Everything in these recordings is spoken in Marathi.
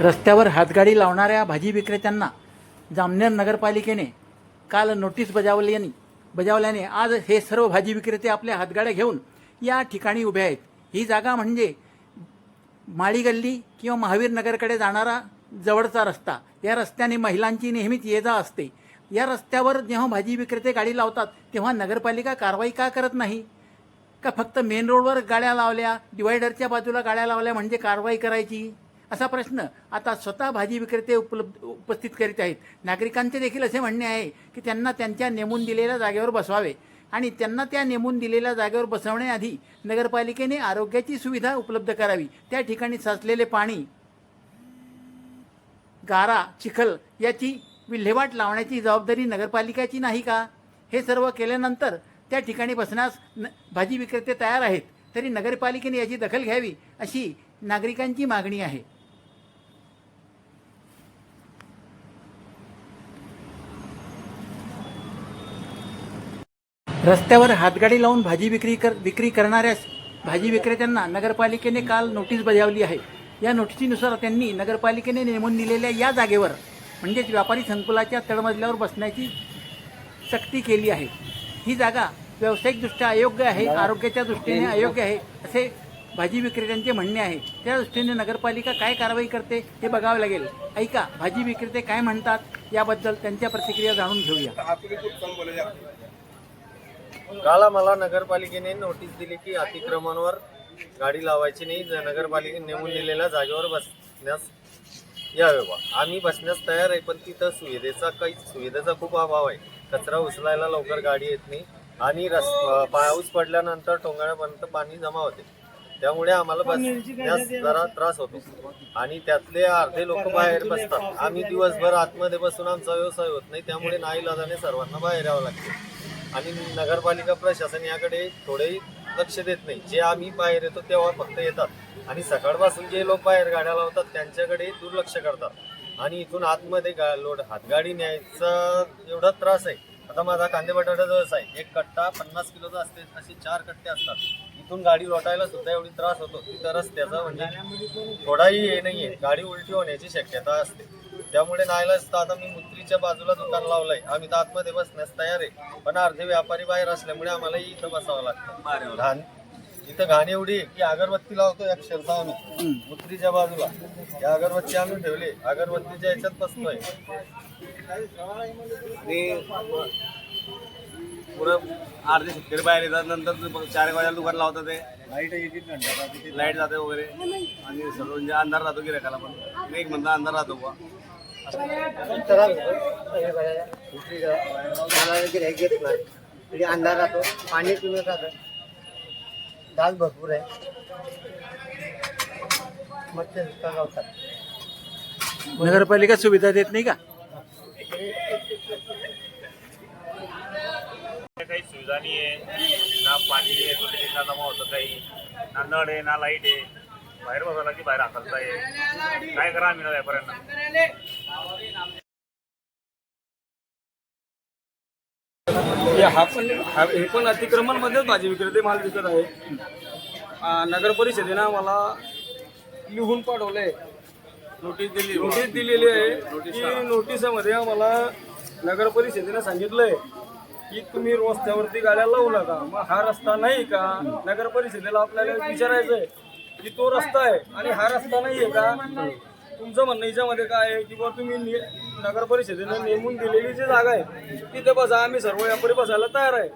रस्त्यावर हातगाडी लावणाऱ्या भाजी विक्रेत्यांना जामनेर नगरपालिकेने काल नोटीस बजावल्याने बजावल्याने आज हे सर्व भाजी विक्रेते आपल्या हातगाड्या घेऊन या ठिकाणी उभे आहेत. ही जागा म्हणजे माळी गल्ली किंवा महावीर नगरकडे जाणारा जवळचा रस्ता. या रस्त्याने महिलांची नेहमीच ये जा असते. या रस्त्यावर जेव्हा भाजी विक्रेते गाडी लावतात तेव्हा नगरपालिका कारवाई का करत नाही? का फक्त मेन रोडवर गाड्या लावल्या डिवायडरच्या बाजूला गाड्या लावल्या म्हणजे कारवाई करायची? असा प्रश्न आता स्वतः भाजी विक्रेते उपलब्ध उपस्थित करीत आहेत. नागरिकांचे देखील असे म्हणणे आहे की त्यांना त्यांच्या नेमून दिलेल्या जागेवर बसवावे आणि त्यांना त्या नेमून दिलेल्या जागेवर बसवण्याआधी नगरपालिकेने आरोग्याची सुविधा उपलब्ध करावी. त्या ठिकाणी साचलेले पाणी गारा चिखल याची विल्हेवाट लावण्याची जबाबदारी नगरपालिकेची नाही का? हे सर्व केल्यानंतर त्या ठिकाणी बसण्यास न भाजी विक्रेते तयार आहेत. तरी नगरपालिकेने याची दखल घ्यावी अशी नागरिकांची मागणी आहे. रस्त्यावर हातगाडी लावून भाजी विक्री कर विक्री करणाऱ्या भाजी विक्रेत्यांना नगरपालिकेने काल नोटीस बजावली आहे. या नोटिसीनुसार त्यांनी नगरपालिकेने नेमून दिलेल्या या जागेवर म्हणजेच व्यापारी संकुलाच्या तळमजल्यावर बसण्याची सक्ती केली आहे. ही जागा व्यावसायिकदृष्ट्या अयोग्य आहे आरोग्याच्या दृष्टीने अयोग्य आहे असे भाजी विक्रेत्यांचे म्हणणे आहे. त्या दृष्टीने नगरपालिका काय कारवाई करते हे बघावं लागेल. ऐका भाजी विक्रेते काय म्हणतात याबद्दल त्यांच्या प्रतिक्रिया जाणून घेऊया. काल आम्हाला नगरपालिकेने नोटीस दिली की अतिक्रमणावर गाडी लावायची नाही. ज- नगरपालिकेने नेमून दिलेल्या जागेवर बसण्यास यावे बा आम्ही बसण्यास तयार आहे पण तिथं सुविधेचा काही सुविधेचा खूप अभाव आहे. कचरा उचलायला लवकर गाडी येत नाही आणि रस अं, पाऊस पडल्यानंतर टोंगाळ्यापर्यंत पाणी जमा होते. त्यामुळे आम्हाला बसण्यास जरा त्रास होतो. आणि त्यातले अर्धे लोक बाहेर बसतात. आम्ही दिवसभर आतमध्ये बसून आमचा व्यवसाय होत नाही. त्यामुळे नाईलाजाने सर्वांना बाहेर यावं लागते. आणि नगरपालिका प्रशासन याकडे थोडेही लक्ष देत नाही. जे आम्ही बाहेर येतो तेव्हा फक्त येतात. आणि सकाळपासून जे लोक बाहेर गाड्या लावतात त्यांच्याकडे दुर्लक्ष करतात. आणि इथून आतमध्ये गा लोड हातगाडी न्यायचा एवढा त्रास आहे. आता माझा कांदे बटाट्याचा व्यवसाय एक कट्टा पन्नास किलोचा असते असे चार कट्टे असतात. इथून गाडी लोटायला सुद्धा एवढी त्रास होतो. तिथं रस्त्याचा म्हणजे थोडाही हे नाही आहे गाडी उलटी होण्याची शक्यता असते. त्यामुळे नाईलाज तर आता मी मुत्रीच्या बाजूला दुकान लावलंय. आम्ही तर आतमध्ये बसण्यास तयार आहे. पण अर्धे व्यापारी बाहेर असल्यामुळे आम्हालाही इथं बसावं लागतं. घाण इथं घाण एवढी की अगरबत्ती लावतो अक्षरशः आम्ही मुत्रीच्या बाजूला. या अगरबत्ती आम्ही ठेवले. अगरबत्तीच्या याच्यात बसतोय. आणि पुरं अर्धे शेतकरी बाहेर येतात. नंतर चार एक वाजायला दुकान लावतात ते. लाइट जाते वगैरे. आणि सर्व म्हणजे अंधार राहतो गिरायकाला पण. एक म्हणता अंधार राहतो बुवा. घेत नाही म्हणजे अंधार राहतो पाणी पिऊन राहतं डास भरपूर आहे मच्छर गावतात नगरपालिका सुविधा देत नाही का? काही सुविधा नाही आहे. ना पाणी आहे कुठे ना जमा होतं काही. ना नळ आहे ना लाइट आहे. बाहेर बसायला की बाहेर हाकलता आहे काय करा आम्ही व्यापाऱ्यांना हे हा पण हा- हे पण अतिक्रमणमध्येच भाजी विक्रेते माल विकत आहे आ, नगर परिषदेनं मला लिहून पाठवलंय. नोटीस दिली. नोटीस दिलेली आहे की नोटिसामध्ये आम्हाला नगर परिषदेनं सांगितलंय की तुम्ही रस्त्यावरती गाड्या लावू नका. मग हा रस्ता नाही का? नगर परिषदेला आपल्याला विचारायचं आहे की तो रस्ता आहे आणि हा रस्ता नाही आहे का? तुमचं म्हणणं याच्यामध्ये काय आहे? की बा तुम्ही नि- नगर परिषदेनं नेमून दिलेली जी जागा आहे तिथे बसा आम्ही सर्व व्यापारी बसायला तयार आहे.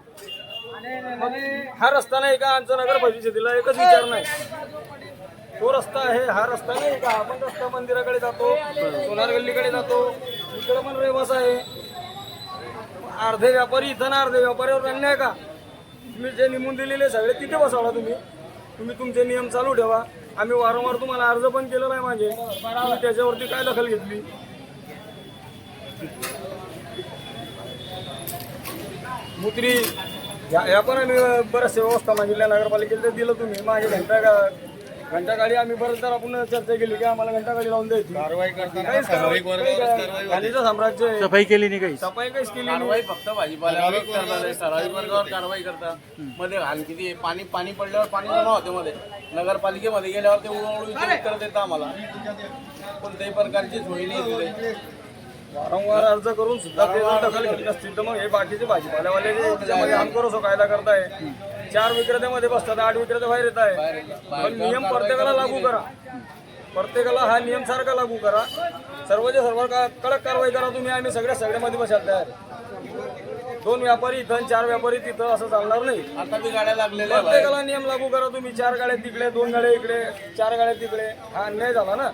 मग हा रस्ता नाही का आमचा नगर परिषदेला एकच विचार नाही. तो रस्ता आहे हा रस्ता नाही का? आपण रस्ता मंदिराकडे जातो सोनार गल्लीकडे जातो इकडे पण रेवस आहे. अर्धे व्यापारी इथं ना अर्धे व्यापाऱ्यावर अन्याय का? तुम्ही जे निमून दिलेले सगळे तिथे बसवला तुम्ही. तुम्ही तुमचे नियम चालू ठेवा. आम्ही वारंवार तुम्हाला अर्ज पण केलेला आहे माझे. तुम्ही त्याच्यावरती काय दखल घेतली? मुत्री या या पण आम्ही बऱ्याचशा व्यवस्था मागितल्या नगरपालिकेला ते दिलं तुम्ही. माझे घंटा गा- घंटा गाडी आम्ही बरेच जर आपण चर्चा केली की आम्हाला घंटा गाडी लावून द्यायची. कारवाई करताना काहीच कारवाई- काही साम्राज्य आहे. सफाई केली नाही काही सफाई काहीच केली नाही. कारवाई फक्त भाजीपाल्यावर ठराविक वर्गावर कारवाई करतात. मध्ये घाण किती आहे? पाणी पाणी पडल्यावर पाणी जमा होते मध्ये. नगरपालिकेमध्ये गेल्यावर ते उडवून उत्तर देतात आम्हाला. कोणत्याही प्रकारची सोय नाही दिली वारंवार अर्ज करून सुद्धा ते जर दखल घेतली असतील तर मग हे बाकीचे भाजीपाल्यावाले जे त्याच्यामध्ये आमकरोसो कायदा करताय. चार विक्रेत्यामध्ये बसतात आठ विक्रेते बाहेर येत आहे पण नियम प्रत्येकाला लागू करा. प्रत्येकाला हा नियम सारखा लागू करा. सर्वचे सर्व का कडक कारवाई करा. तुम्ही आम्ही सगळ्या सगळ्यामध्ये बसायला तयार. दोन व्यापारी इथं चार व्यापारी तिथं असं चालणार नाही. आता गाड्या लागलेल्या प्रत्येकाला नियम लागू करा. तुम्ही चार गाड्या तिकडे दोन गाड्या इकडे चार गाड्या तिकडे. हा अन्याय झाला ना.